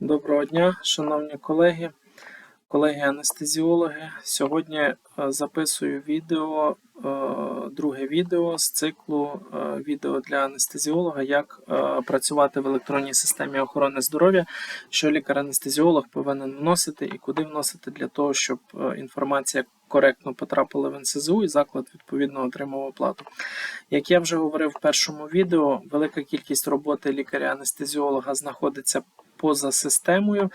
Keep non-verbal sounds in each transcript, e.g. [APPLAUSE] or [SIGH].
Доброго дня, шановні колеги, колеги-анестезіологи. Сьогодні е, записую відео, е, друге відео з циклу е, відео для анестезіолога, як працювати в електронній системі охорони здоров'я, що лікар-анестезіолог повинен вносити і куди вносити для того, щоб інформація коректно потрапила в НСЗУ і заклад відповідно отримав оплату. Як я вже говорив в першому відео, велика кількість роботи лікаря-анестезіолога знаходиться поза системою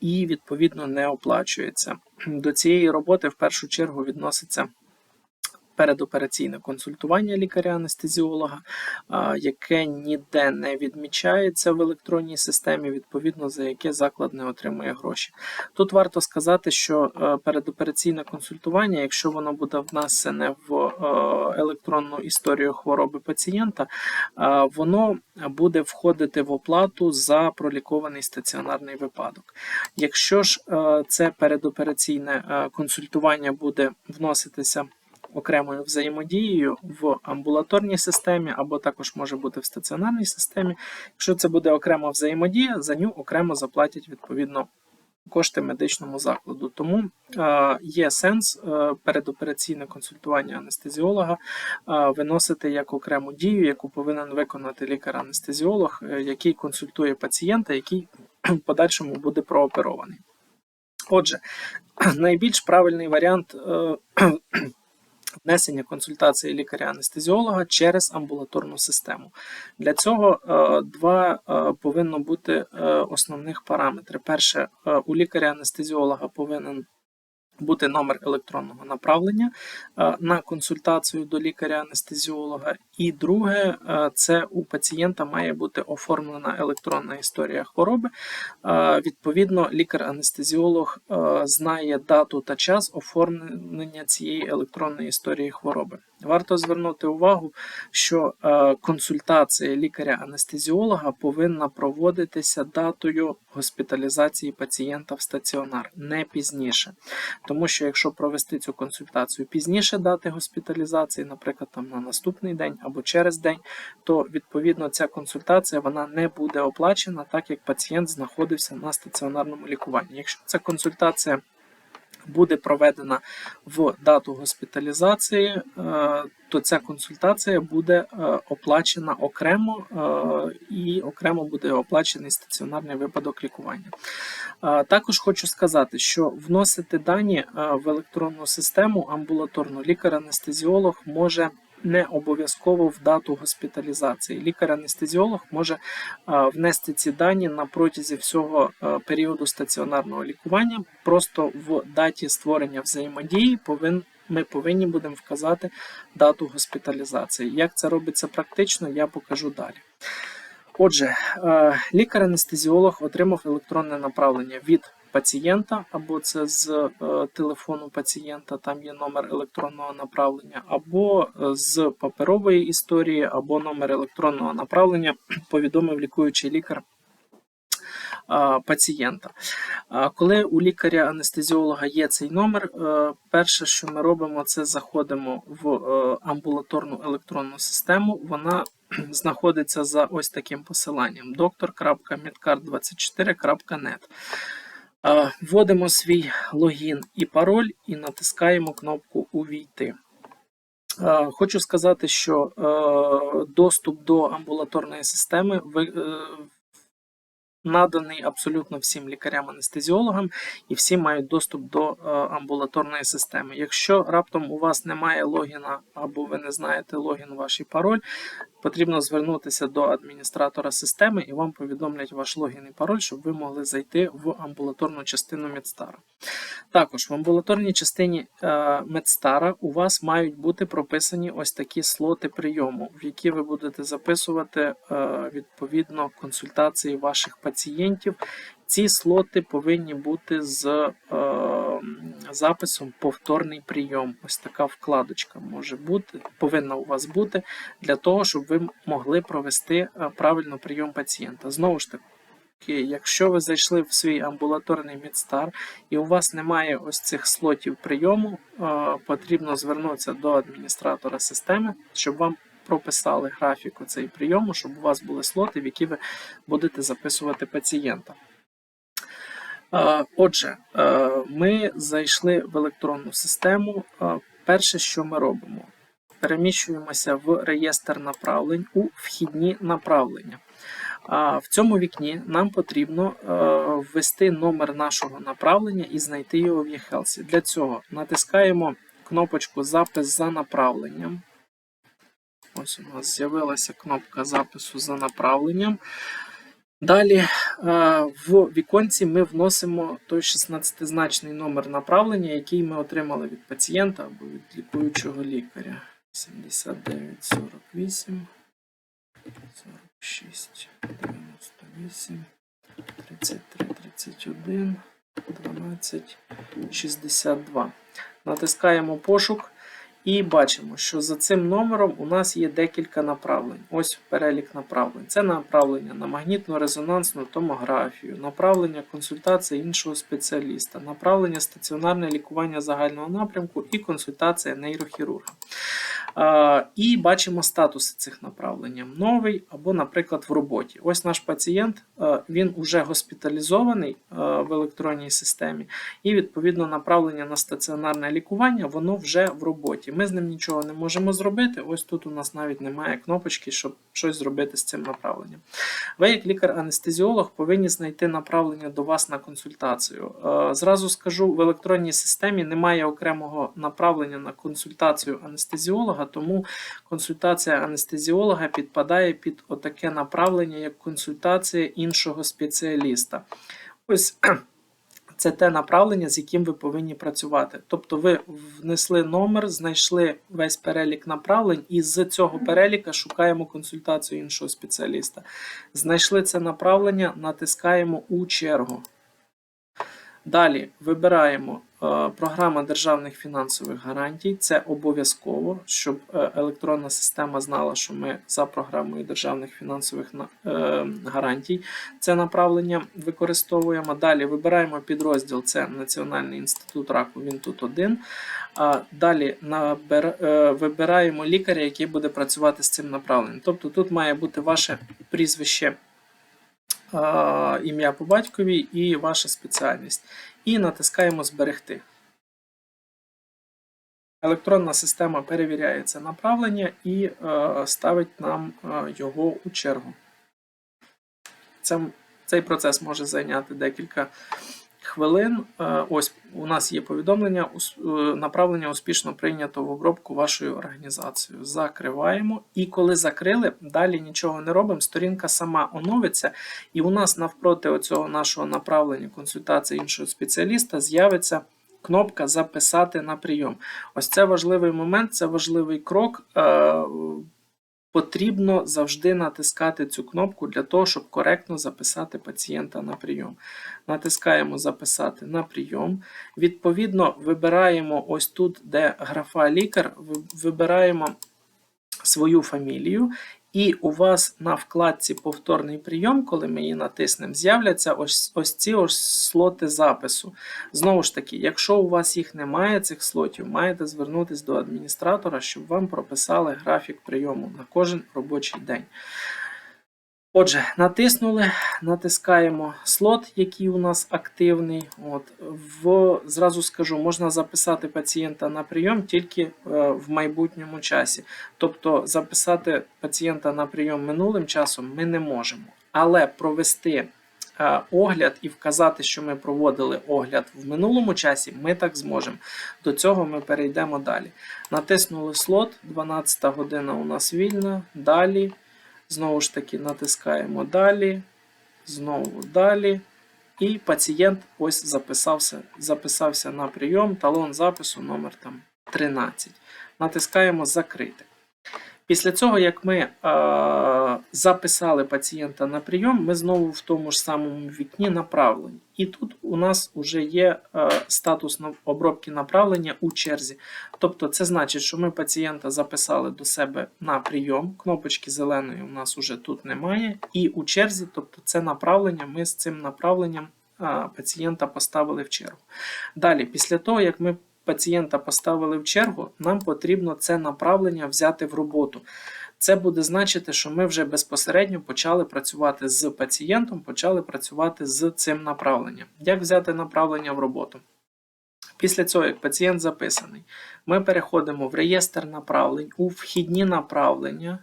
і відповідно не оплачується. До цієї роботи в першу чергу відноситься передопераційне консультування лікаря-анестезіолога, яке ніде не відмічається в електронній системі, відповідно за яке заклад не отримує гроші. Тут варто сказати, що е, передопераційне консультування, якщо воно буде внесене в е, електронну історію хвороби пацієнта, е, воно буде входити в оплату за пролікований стаціонарний випадок. Якщо ж це передопераційне консультування буде вноситися окремою взаємодією в амбулаторній системі, або також може бути в стаціонарній системі. Якщо це буде окрема взаємодія, за ню окремо заплатять відповідно. Кошти медичному закладу, тому е, є сенс е, передопераційне консультування анестезіолога е, виносити як окрему дію, яку повинен виконати лікар-анестезіолог, е, який консультує пацієнта, який в подальшому буде прооперований. Отже, [CLEARS THROAT] найбільш правильний варіант е, внесення консультації лікаря-анестезіолога через амбулаторну систему. Для цього е, два е, повинно бути е, основних параметри. Перше, у лікаря-анестезіолога повинен бути номер електронного направлення е, на консультацію до лікаря-анестезіолога. І друге, е, це у пацієнта має бути оформлена електронна історія хвороби. Е, Відповідно, лікар-анестезіолог знає дату та час оформлення цієї електронної історії хвороби. Варто звернути увагу, що е, консультація лікаря-анестезіолога повинна проводитися датою госпіталізації пацієнта в стаціонар, не пізніше. Тому що якщо провести цю консультацію пізніше дати госпіталізації, наприклад, там на наступний день або через день, то відповідно ця консультація вона не буде оплачена, так як пацієнт знаходився на стаціонарному лікуванні. Якщо ця консультація буде проведена в дату госпіталізації, е, то ця консультація буде е, оплачена окремо е, і окремо буде оплачений стаціонарний випадок лікування. Також хочу сказати, що вносити дані в електронну систему амбулаторну лікар-анестезіолог може. Не обов'язково в дату госпіталізації. Лікар-анестезіолог може внести ці дані на протязі всього періоду стаціонарного лікування. Просто в даті створення взаємодії повин, ми повинні будемо вказати дату госпіталізації. Як це робиться практично, я покажу далі. Отже, лікар-анестезіолог отримав електронне направлення від пацієнта, або це з е, телефону пацієнта, там є номер електронного направлення, або е, з паперової історії, або номер електронного направлення повідомив лікуючий лікар пацієнта. Коли у лікаря-анестезіолога є цей номер, е, перше, що ми робимо, це заходимо в амбулаторну електронну систему. Вона знаходиться за ось таким посиланням: doctor.medcard24.net. Вводимо свій логін і пароль і натискаємо кнопку Увійти. Хочу сказати, що е, доступ до амбулаторної системи е, наданий абсолютно всім лікарям-анестезіологам, і всі мають доступ до е, амбулаторної системи. Якщо раптом у вас немає логіна або ви не знаєте логін ваш і пароль, потрібно звернутися до адміністратора системи і вам повідомлять ваш логін і пароль, щоб ви могли зайти в амбулаторну частину Медстара. Також в амбулаторній частині е, Медстара у вас мають бути прописані ось такі слоти прийому, в які ви будете записувати е, відповідно консультації ваших пацієнтів. Ці слоти повинні бути з е, записом повторний прийом. Ось така вкладочка може бути, повинна у вас бути для того, щоб ви могли провести е, правильно прийом пацієнта. Знову ж таки. Якщо ви зайшли в свій амбулаторний Мідстар і у вас немає ось цих слотів прийому, е, потрібно звернутися до адміністратора системи, щоб вам прописали графік оцей прийому, щоб у вас були слоти, в які ви будете записувати пацієнта. Е, Отже, е, ми зайшли в електронну систему. Е, Перше, що ми робимо, переміщуємося в реєстр направлень у вхідні направлення. В цьому вікні нам потрібно ввести номер нашого направлення і знайти його в eHealth. Для цього натискаємо кнопочку Запис за направленням. Ось у нас з'явилася кнопка запису за направленням. Далі е, в віконці ми вносимо той 16-значний номер направлення, який ми отримали від пацієнта або від лікуючого лікаря. 7948 46 98 33 31 12 62. Натискаємо пошук і бачимо, що за цим номером у нас є декілька направлень. Ось перелік направлень. Це направлення на магнітно-резонансну томографію, направлення консультації іншого спеціаліста, направлення стаціонарне лікування загального напрямку і консультація нейрохірурга. І бачимо статуси цих направлень. Новий або, наприклад, в роботі. Ось наш пацієнт, він уже госпіталізований в електронній системі, і відповідно направлення на стаціонарне лікування воно вже в роботі. Ми з ним нічого не можемо зробити. Ось тут у нас навіть немає кнопочки, щоб щось зробити з цим направленням. Ви, як лікар-анестезіолог, повинні знайти направлення до вас на консультацію. Е, Зразу скажу, в електронній системі немає окремого направлення на консультацію анестезіолога, тому консультація анестезіолога підпадає під отаке направлення, як консультація іншого спеціаліста. Ось це те направлення, з яким ви повинні працювати. Тобто ви внесли номер, знайшли весь перелік направлень, і з цього переліка шукаємо консультацію іншого спеціаліста. Знайшли це направлення, натискаємо у чергу. Далі вибираємо е, програма державних фінансових гарантій. Це обов'язково, щоб е, електронна система знала, що ми за програмою державних фінансових е, гарантій це направлення використовуємо. Далі вибираємо підрозділ, це Національний інститут раку, він тут один. Далі вибираємо лікаря, який буде працювати з цим направленням. Тобто тут має бути ваше прізвище ім'я по батькові і ваша спеціальність. І натискаємо Зберегти. Електронна система перевіряє це направлення і е, ставить нам е, його у чергу. Це, цей процес може зайняти декілька хвилин. Е, ось у нас є повідомлення, е, направлення успішно прийнято в обробку вашою організацією. Закриваємо. І коли закрили, далі нічого не робимо. Сторінка сама оновиться, і у нас навпроти оцього нашого направлення консультації іншого спеціаліста з'явиться. Кнопка Записати на прийом. Ось це важливий момент, це важливий крок. Потрібно завжди натискати цю кнопку для того, щоб коректно записати пацієнта на прийом. Натискаємо Записати на прийом. Відповідно, вибираємо ось тут, де графа лікар, вибираємо свою фамілію. І у вас на вкладці Повторний прийом, коли ми її натиснемо, з'являться ось, ось ці ось слоти запису. Знову ж таки, якщо у вас їх немає, цих слотів, маєте звернутися до адміністратора, щоб вам прописали графік прийому на кожен робочий день. Отже, натиснули, натискаємо слот, який у нас активний. От, в, зразу скажу, можна записати пацієнта на прийом тільки е, в майбутньому часі. Тобто записати пацієнта на прийом минулим часом ми не можемо. Але провести е, огляд і вказати, що ми проводили огляд в минулому часі, ми так зможемо. До цього ми перейдемо далі. Натиснули слот, 12 година у нас вільна. Далі. Знову ж таки, натискаємо далі, знову далі. І пацієнт ось записався, записався на прийом, талон запису номер там 13. Натискаємо Закрити. Після цього, як ми е, записали пацієнта на прийом, ми знову в тому ж самому вікні направлені. І тут у нас вже є е, статус обробки направлення у черзі. Тобто це значить, що ми пацієнта записали до себе на прийом. Кнопочки зеленої у нас уже тут немає. І у черзі, тобто це направлення, ми з цим направленням пацієнта поставили в чергу. Далі, після того, як ми пацієнта поставили в чергу, нам потрібно це направлення взяти в роботу. це буде значити, що ми вже безпосередньо почали працювати з пацієнтом, почали працювати з цим направленням. Як взяти направлення в роботу? Після цього, як пацієнт записаний, ми переходимо в реєстр направлень, у вхідні направлення.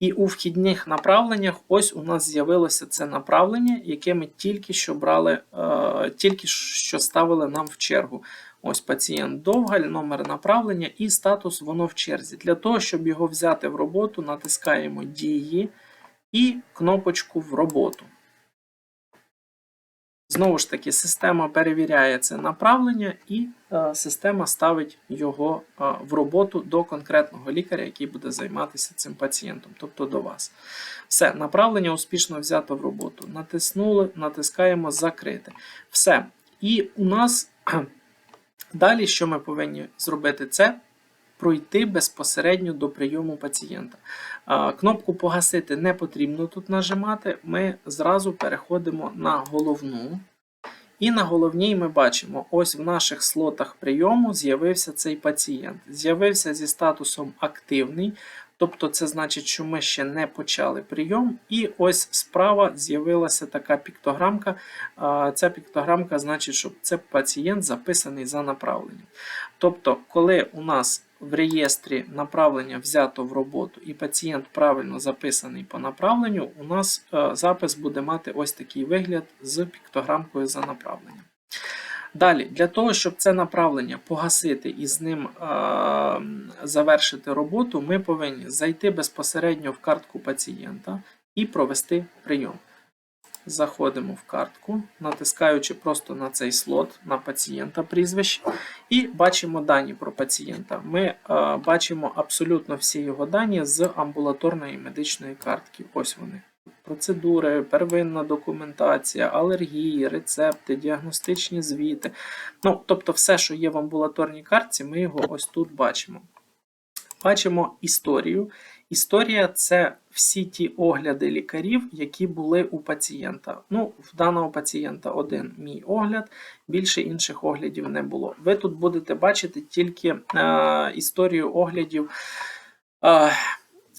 І у вхідних направленнях ось у нас з'явилося це направлення, яке ми тільки що брали, е, тільки що ставили нам в чергу. Ось пацієнт Довгаль, номер направлення і статус воно в черзі. Для того, щоб його взяти в роботу, натискаємо Дії і кнопочку в роботу. Знову ж таки, система перевіряє це направлення, і е, система ставить його е, в роботу до конкретного лікаря, який буде займатися цим пацієнтом, тобто до вас. Все, направлення успішно взято в роботу. Натиснули, натискаємо Закрити. Все. І у нас далі, що ми повинні зробити, це пройти безпосередньо до прийому пацієнта. Кнопку погасити не потрібно тут нажимати. Ми зразу переходимо на головну. І на головній ми бачимо, ось в наших слотах прийому з'явився цей пацієнт. З'явився зі статусом активний, тобто це значить, що ми ще не почали прийом. І ось справа з'явилася така піктограмка. Ця піктограмка значить, що це пацієнт записаний за направленням. Тобто, коли у нас в реєстрі направлення взято в роботу і пацієнт правильно записаний по направленню, у нас е, запис буде мати ось такий вигляд з піктограмкою за направленням. Далі, для того, щоб це направлення погасити і з ним е, завершити роботу, ми повинні зайти безпосередньо в картку пацієнта і провести прийом. Заходимо в картку, натискаючи просто на цей слот на пацієнта прізвище, і бачимо дані про пацієнта. Ми е, бачимо абсолютно всі його дані з амбулаторної медичної картки. Ось вони. Процедури, первинна документація, алергії, рецепти, діагностичні звіти. Ну, Тобто, все, що є в амбулаторній картці, ми його ось тут бачимо. Бачимо історію. Історія це всі ті огляди лікарів, які були у пацієнта. Ну, в даного пацієнта один мій огляд, більше інших оглядів не було. Ви тут будете бачити тільки е, історію оглядів. Е,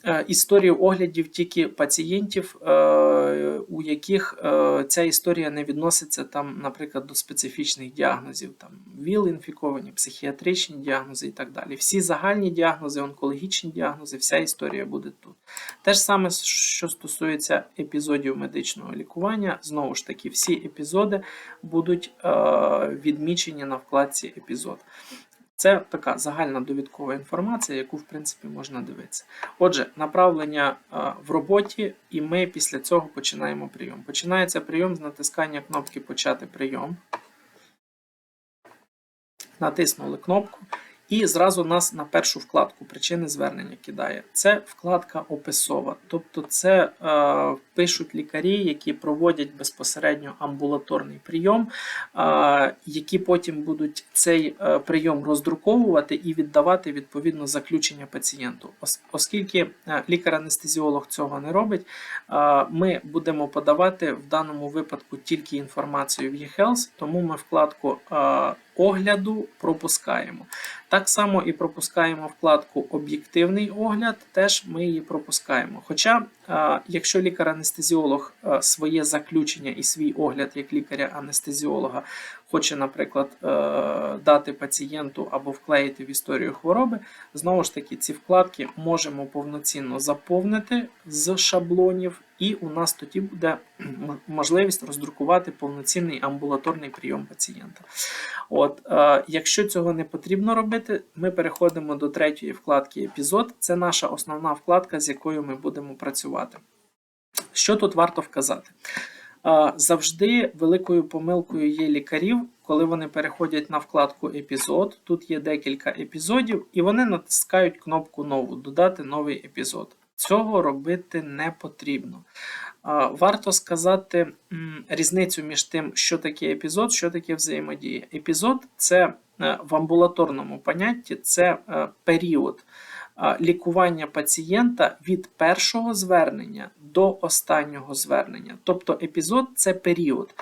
Е, історію оглядів тільки пацієнтів, е, у яких е, ця історія не відноситься, там, наприклад, до специфічних діагнозів, там ВІЛ-інфіковані, психіатричні діагнози і так далі. Всі загальні діагнози, онкологічні діагнози, вся історія буде тут. Те ж саме, що стосується епізодів медичного лікування, знову ж таки, всі епізоди будуть відмічені на вкладці епізод. Це така загальна довідкова інформація, яку, в принципі, можна дивитися. Отже, направлення в роботі, і ми після цього починаємо прийом. Починається прийом з натискання кнопки Почати прийом. Натиснули кнопку. І зразу нас на першу вкладку причини звернення кидає. Це вкладка описова. Тобто це е, пишуть лікарі, які проводять безпосередньо амбулаторний прийом, е, які потім будуть цей е, прийом роздруковувати і віддавати відповідно заключення пацієнту. Ос оскільки е, лікар-анестезіолог цього не робить, е, ми будемо подавати в даному випадку тільки інформацію в eHealth, тому ми вкладку. Е, огляду пропускаємо. Так само і пропускаємо вкладку Об'єктивний огляд, теж ми її пропускаємо. Хоча, якщо лікар-анестезіолог своє заключення і свій огляд як лікаря-анестезіолога хоче, наприклад, дати пацієнту або вклеїти в історію хвороби, знову ж таки, ці вкладки можемо повноцінно заповнити з шаблонів, і у нас тоді буде можливість роздрукувати повноцінний амбулаторний прийом пацієнта. От, Якщо цього не потрібно робити, ми переходимо до третьої вкладки епізод. Це наша основна вкладка, з якою ми будемо працювати. Що тут варто вказати? Завжди великою помилкою є лікарів, коли вони переходять на вкладку епізод. Тут є декілька епізодів, і вони натискають кнопку нову Додати новий епізод. Цього робити не потрібно. Варто сказати різницю між тим, що таке епізод, що таке взаємодія. Епізод це е, в амбулаторному понятті це е, період лікування пацієнта від першого звернення до останнього звернення. Тобто епізод це період.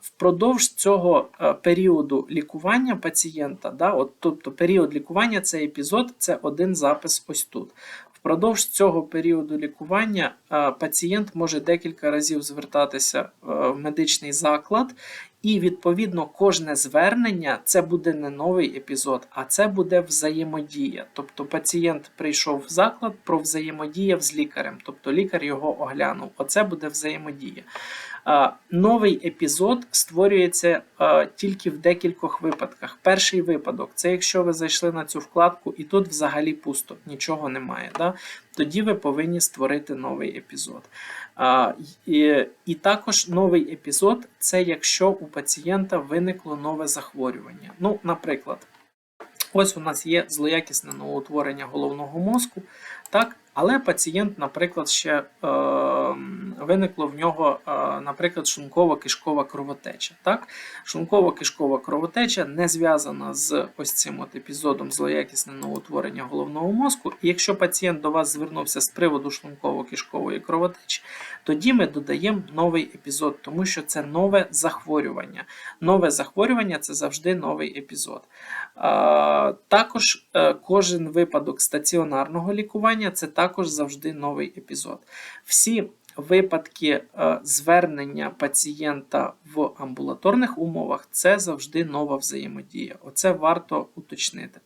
Впродовж цього періоду лікування пацієнта, да, от, тобто період лікування це епізод, це один запис ось тут. Впродовж цього періоду лікування пацієнт може декілька разів звертатися в медичний заклад, і відповідно кожне звернення це буде не новий епізод, а це буде взаємодія. Тобто пацієнт прийшов в заклад про взаємодіяв з лікарем, тобто лікар його оглянув. Оце буде взаємодія. Новий епізод створюється тільки в декількох випадках. Перший випадок це якщо ви зайшли на цю вкладку і тут взагалі пусто, нічого немає. Да? Тоді ви повинні створити новий епізод. І, і також новий епізод це якщо у пацієнта виникло нове захворювання. Ну, наприклад, ось у нас є злоякісне новоутворення головного мозку. Так, але пацієнт, наприклад, ще е, виникло в нього, е, наприклад, шлунково-кишкова кровотеча. Так? Шлунково-кишкова кровотеча не зв'язана з ось цим от епізодом злоякісного утворення головного мозку. І якщо пацієнт до вас звернувся з приводу шлунково-кишкової кровотечі, тоді ми додаємо новий епізод, тому що це нове захворювання. Нове захворювання це завжди новий епізод. Е, також е, кожен випадок стаціонарного лікування це також завжди новий епізод. Всі випадки е, звернення пацієнта в амбулаторних умовах це завжди нова взаємодія. Оце варто уточнити.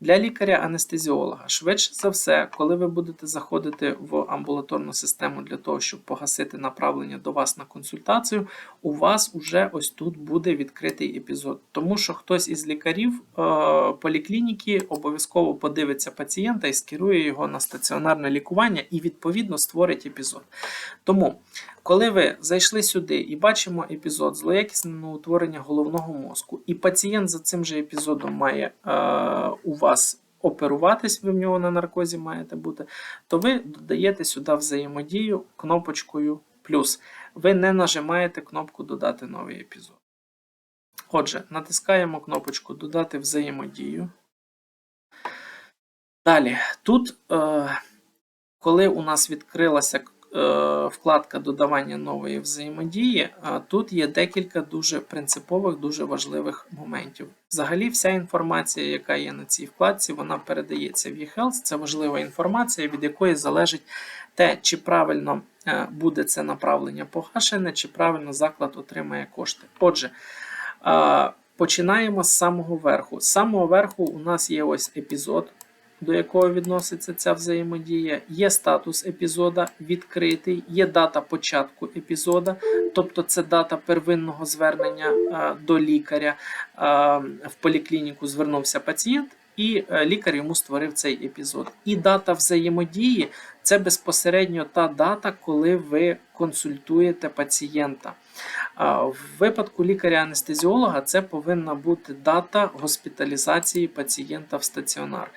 Для лікаря-анестезіолога, швидше за все, коли ви будете заходити в амбулаторну систему для того, щоб погасити направлення до вас на консультацію, у вас уже ось тут буде відкритий епізод. Тому що хтось із лікарів е, поліклініки обов'язково подивиться пацієнта і скерує його на стаціонарне лікування і, відповідно, створить епізод. Тому, коли ви зайшли сюди і бачимо епізод злоякісного утворення головного мозку, і пацієнт за цим же епізодом має е, у вас оперуватись, ви в нього на наркозі маєте бути, то ви додаєте сюди взаємодію кнопочкою плюс. Ви не нажимаєте кнопку Додати новий епізод. Отже, натискаємо кнопочку Додати взаємодію. Далі, тут, е, коли у нас відкрилася вкладка додавання нової взаємодії, тут є декілька дуже принципових, дуже важливих моментів. Взагалі, вся інформація, яка є на цій вкладці, вона передається в eHealth. Це важлива інформація, від якої залежить те, чи правильно е, буде це направлення погашене, чи правильно заклад отримає кошти. Отже, починаємо з самого верху. З самого верху у нас є ось епізод до якого відноситься ця взаємодія, є статус епізода відкритий, є дата початку епізода, тобто це дата первинного звернення а, до лікаря. А, в поліклініку звернувся пацієнт. І е, лікар йому створив цей епізод. І дата взаємодії це безпосередньо та дата, коли ви консультуєте пацієнта. В випадку лікаря-анестезіолога це повинна бути дата госпіталізації пацієнта в стаціонар.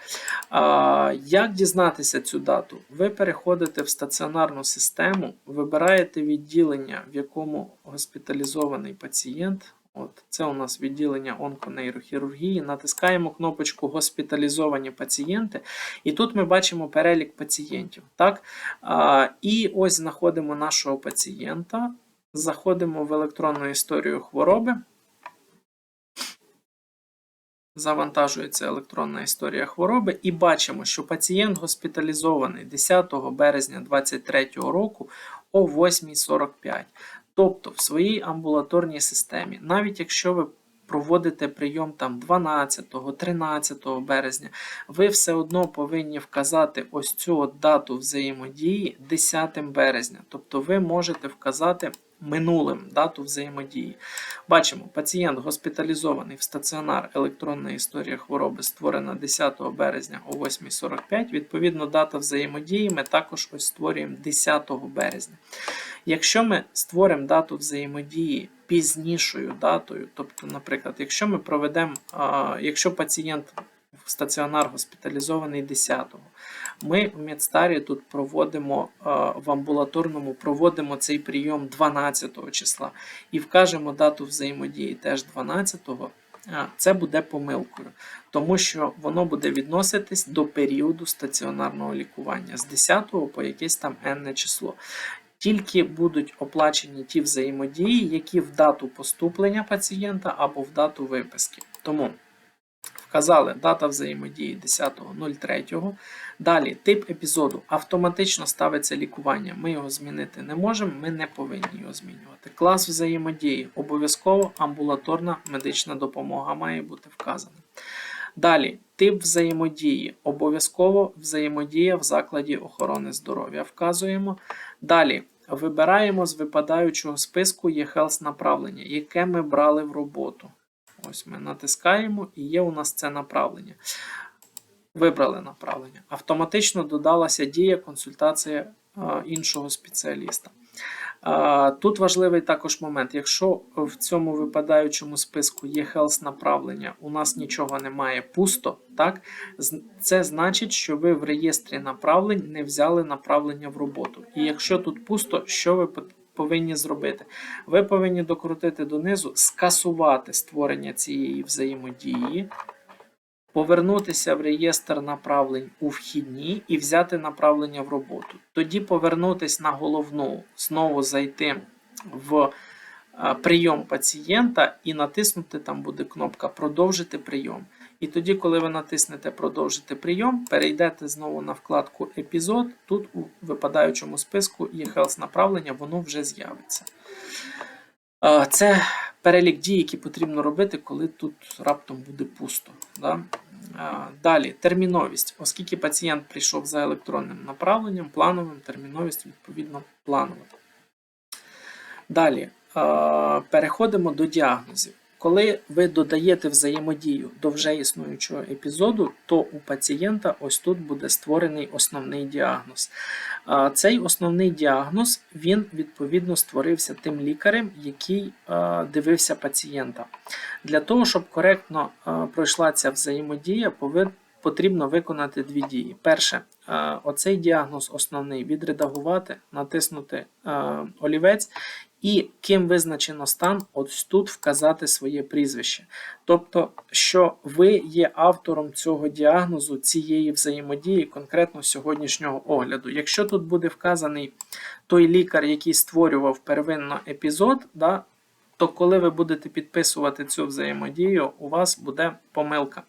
Як дізнатися цю дату? Ви переходите в стаціонарну систему, вибираєте відділення, в якому госпіталізований пацієнт. От, Це у нас відділення онконейрохірургії. Натискаємо кнопочку Госпіталізовані пацієнти, і тут ми бачимо перелік пацієнтів. Так? А, І ось знаходимо нашого пацієнта, заходимо в електронну історію хвороби. Завантажується електронна історія хвороби, і бачимо, що пацієнт госпіталізований 10 березня 2023 року о 8.45. Тобто в своїй амбулаторній системі, навіть якщо ви проводите прийом там 12-13 березня, ви все одно повинні вказати ось цю дату взаємодії 10 березня. Тобто ви можете вказати минулим дату взаємодії. Бачимо, пацієнт госпіталізований в стаціонар електронна історія хвороби створена 10 березня о 8.45. Відповідно, дата взаємодії ми також ось створюємо 10 березня. Якщо ми створимо дату взаємодії пізнішою датою, тобто, наприклад, якщо ми проведемо, якщо пацієнт в стаціонар госпіталізований 10-го, ми в Медстарі тут проводимо в амбулаторному проводимо цей прийом 12 числа і вкажемо дату взаємодії теж 12-го. Це буде помилкою, тому що воно буде відноситись до періоду стаціонарного лікування з 10 по якесь там n число тільки будуть оплачені ті взаємодії, які в дату поступлення пацієнта або в дату виписки. Тому вказали дата взаємодії 10.03, Далі, тип епізоду. Автоматично ставиться лікування. Ми його змінити не можемо, ми не повинні його змінювати. Клас взаємодії. Обов'язково амбулаторна медична допомога має бути вказана. Далі, тип взаємодії. Обов'язково взаємодія в закладі охорони здоров'я вказуємо. Далі вибираємо з випадаючого списку eHealth направлення, яке ми брали в роботу. Ось ми натискаємо і є у нас це направлення. Вибрали направлення. Автоматично додалася дія консультація е, іншого спеціаліста. Е, Тут важливий також момент. Якщо в цьому випадаючому списку є health направлення, у нас нічого немає пусто, так? це значить, що ви в реєстрі направлень не взяли направлення в роботу. І якщо тут пусто, що ви повинні зробити? Ви повинні докрутити донизу, скасувати створення цієї взаємодії, повернутися в реєстр направлень у вхідні і взяти направлення в роботу. Тоді повернутися на головну, знову зайти в е, прийом пацієнта і натиснути там буде кнопка Продовжити прийом. І тоді, коли ви натиснете Продовжити прийом, перейдете знову на вкладку Епізод. Тут у випадаючому списку є Health направлення, воно вже з'явиться. Е, Це перелік дій, які потрібно робити, коли тут раптом буде пусто. Да? Далі терміновість. Оскільки пацієнт прийшов за електронним направленням, плановим, терміновість відповідно планова. Далі переходимо до діагнозів. Коли ви додаєте взаємодію до вже існуючого епізоду, то у пацієнта ось тут буде створений основний діагноз. Цей основний діагноз він відповідно створився тим лікарем, який дивився пацієнта. Для того, щоб коректно пройшла ця взаємодія, потрібно виконати дві дії. Перше, оцей діагноз основний відредагувати, натиснути олівець. І ким визначено стан, ось тут вказати своє прізвище. Тобто, що ви є автором цього діагнозу, цієї взаємодії, конкретно сьогоднішнього огляду. Якщо тут буде вказаний той лікар, який створював первинно епізод, да, то коли ви будете підписувати цю взаємодію, у вас буде помилка.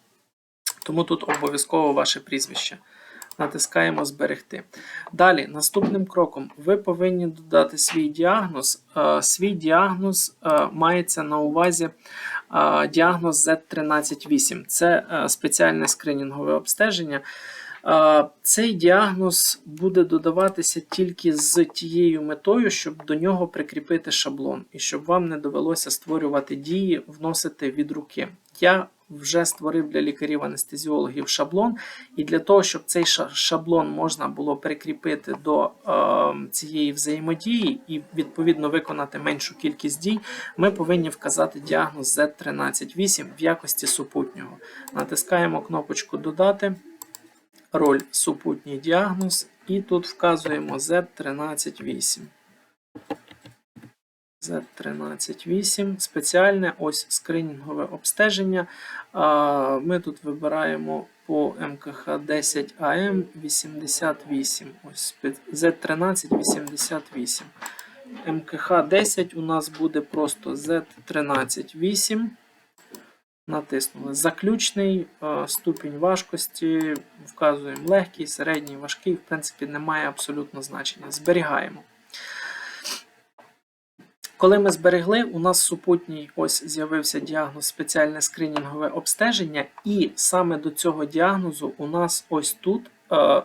Тому тут обов'язково ваше прізвище. Натискаємо зберегти. Далі, наступним кроком, ви повинні додати свій діагноз. Е, Свій діагноз е, мається на увазі е, діагноз Z138. Це спеціальне скринінгове обстеження. Цей діагноз буде додаватися тільки з тією метою, щоб до нього прикріпити шаблон, і щоб вам не довелося створювати дії, вносити від руки. Я вже створив для лікарів-анестезіологів шаблон, і для того, щоб цей шаблон можна було прикріпити до е, цієї взаємодії і відповідно виконати меншу кількість дій, ми повинні вказати діагноз Z138 в якості супутнього. Натискаємо кнопочку Додати, роль супутній діагноз, і тут вказуємо Z138. Z138, спеціальне ось скринінгове обстеження. Ми тут вибираємо по МКХ 10 АМ 88. Ось спе- Z1388. МКХ 10 у нас буде просто Z138. Натиснули. Заключний ступінь важкості. Вказуємо легкий, середній, важкий. В принципі, немає абсолютно значення. Зберігаємо. Коли ми зберегли, у нас супутній ось з'явився діагноз спеціальне скринінгове обстеження, і саме до цього діагнозу у нас ось тут е, е,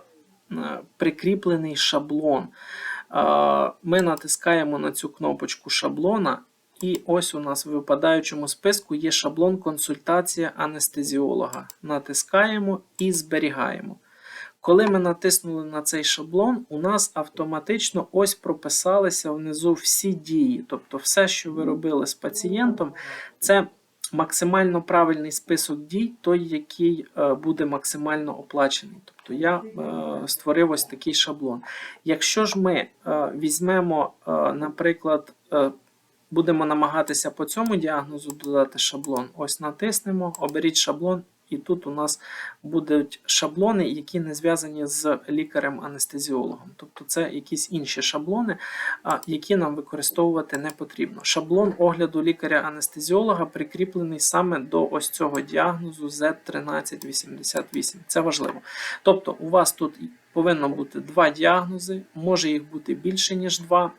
прикріплений шаблон. Е, ми натискаємо на цю кнопочку шаблона, і ось у нас в випадаючому списку є шаблон консультація анестезіолога. Натискаємо і зберігаємо. Коли ми натиснули на цей шаблон, у нас автоматично ось прописалися внизу всі дії. Тобто, все, що ви робили з пацієнтом, це максимально правильний список дій, той, який е, буде максимально оплачений. Тобто я е, створив ось такий шаблон. Якщо ж ми е, візьмемо, наприклад, будемо намагатися по цьому діагнозу додати шаблон, ось натиснемо, оберіть шаблон і тут у нас будуть шаблони, які не зв'язані з лікарем-анестезіологом. Тобто це якісь інші шаблони, які нам використовувати не потрібно. Шаблон огляду лікаря-анестезіолога прикріплений саме до ось цього діагнозу Z1388. Це важливо. Тобто, у вас тут повинно бути два діагнози, може їх бути більше, ніж два.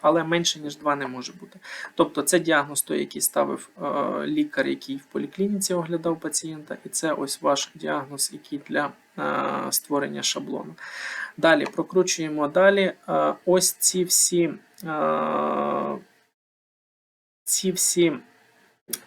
Але менше, ніж два не може бути. Тобто це діагноз той, який ставив е, лікар, який в поліклініці оглядав пацієнта, і це ось ваш діагноз, який для е, створення шаблону. Далі прокручуємо далі. Е, ось ці всі, е, ці всі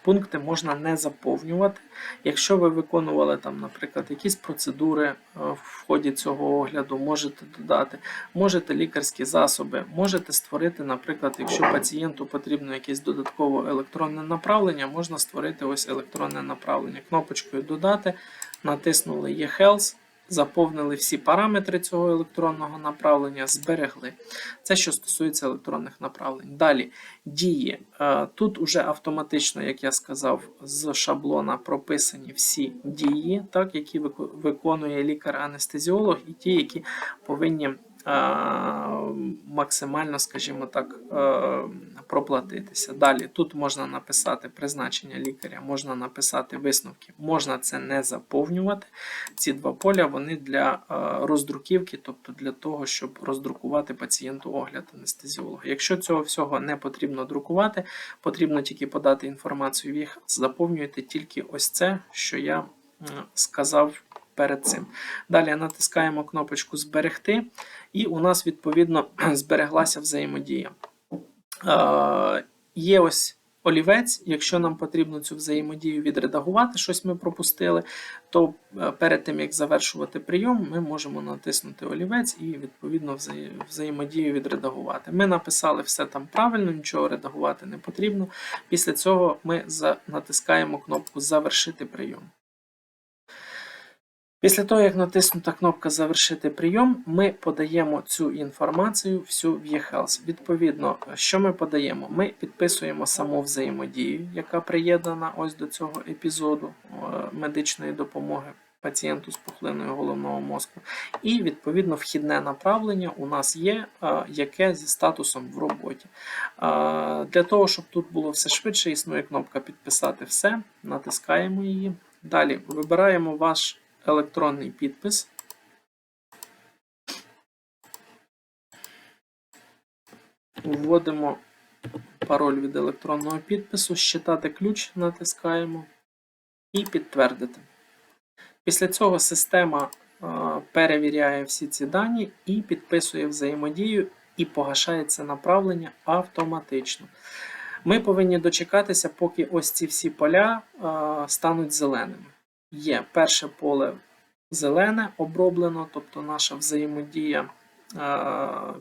Пункти можна не заповнювати. Якщо ви виконували, там, наприклад, якісь процедури е, в ході цього огляду, можете додати, можете лікарські засоби, можете створити, наприклад, якщо пацієнту потрібно якесь додаткове електронне направлення, можна створити ось електронне направлення. Кнопочкою Додати, натиснули eHealth, заповнили всі параметри цього електронного направлення, зберегли. Це що стосується електронних направлень. Далі дії. Е, тут уже автоматично, як я сказав, з шаблона прописані всі дії, так, які виконує лікар-анестезіолог, і ті, які повинні максимально, скажімо так, проплатитися. Далі тут можна написати призначення лікаря, можна написати висновки, можна це не заповнювати. Ці два поля вони для роздруківки, тобто для того, щоб роздрукувати пацієнту огляд анестезіолога. Якщо цього всього не потрібно друкувати, потрібно тільки подати інформацію в їх, заповнюєте тільки ось це, що я сказав перед цим. Далі натискаємо кнопочку Зберегти, і у нас, відповідно, [CLEARS THROAT] збереглася взаємодія. Е, Є ось олівець, якщо нам потрібно цю взаємодію відредагувати, щось ми пропустили, то е, перед тим, як завершувати прийом, ми можемо натиснути олівець і, відповідно, взаємодію відредагувати. Ми написали все там правильно, нічого редагувати не потрібно. Після цього ми натискаємо кнопку Завершити прийом. Після того, як натиснута кнопка Завершити прийом, ми подаємо цю інформацію всю в eHealth. Відповідно, що ми подаємо? Ми підписуємо саму взаємодію, яка приєднана ось до цього епізоду е, медичної допомоги пацієнту з пухлиною головного мозку. І, відповідно, вхідне направлення у нас є, е, яке зі статусом в роботі. Е, для того, щоб тут було все швидше, існує кнопка Підписати все, натискаємо її. Далі вибираємо ваш електронний підпис. Вводимо пароль від електронного підпису, щитати ключ натискаємо і підтвердити. Після цього система перевіряє всі ці дані і підписує взаємодію і погашає це направлення автоматично. Ми повинні дочекатися, поки ось ці всі поля стануть зеленими є перше поле зелене оброблено, тобто наша взаємодія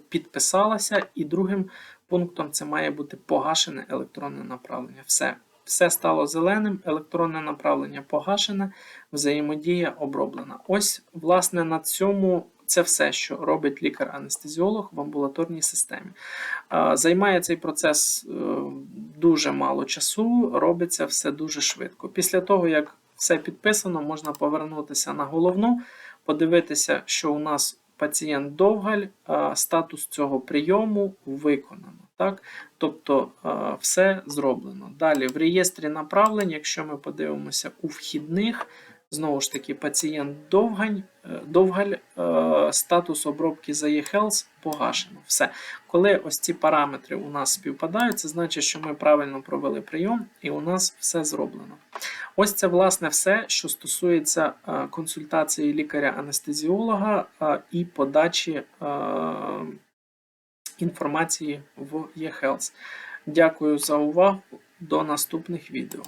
підписалася, і другим пунктом це має бути погашене електронне направлення. Все. Все стало зеленим, електронне направлення погашене, взаємодія оброблена. Ось, власне, на цьому це все, що робить лікар-анестезіолог в амбулаторній системі. Займає цей процес е, дуже мало часу, робиться все дуже швидко. Після того, як все підписано, можна повернутися на головну, подивитися, що у нас пацієнт Довгаль, статус цього прийому виконано. Так? Тобто все зроблено. Далі в реєстрі направлень, якщо ми подивимося у вхідних, Знову ж таки, пацієнт Довгань, е, Довгаль, е, статус обробки за eHealth погашено. Все. Коли ось ці параметри у нас співпадають, це значить, що ми правильно провели прийом і у нас все зроблено. Ось це, власне, все, що стосується е, консультації лікаря-анестезіолога і подачі інформації в eHealth. Дякую за увагу. До наступних відео.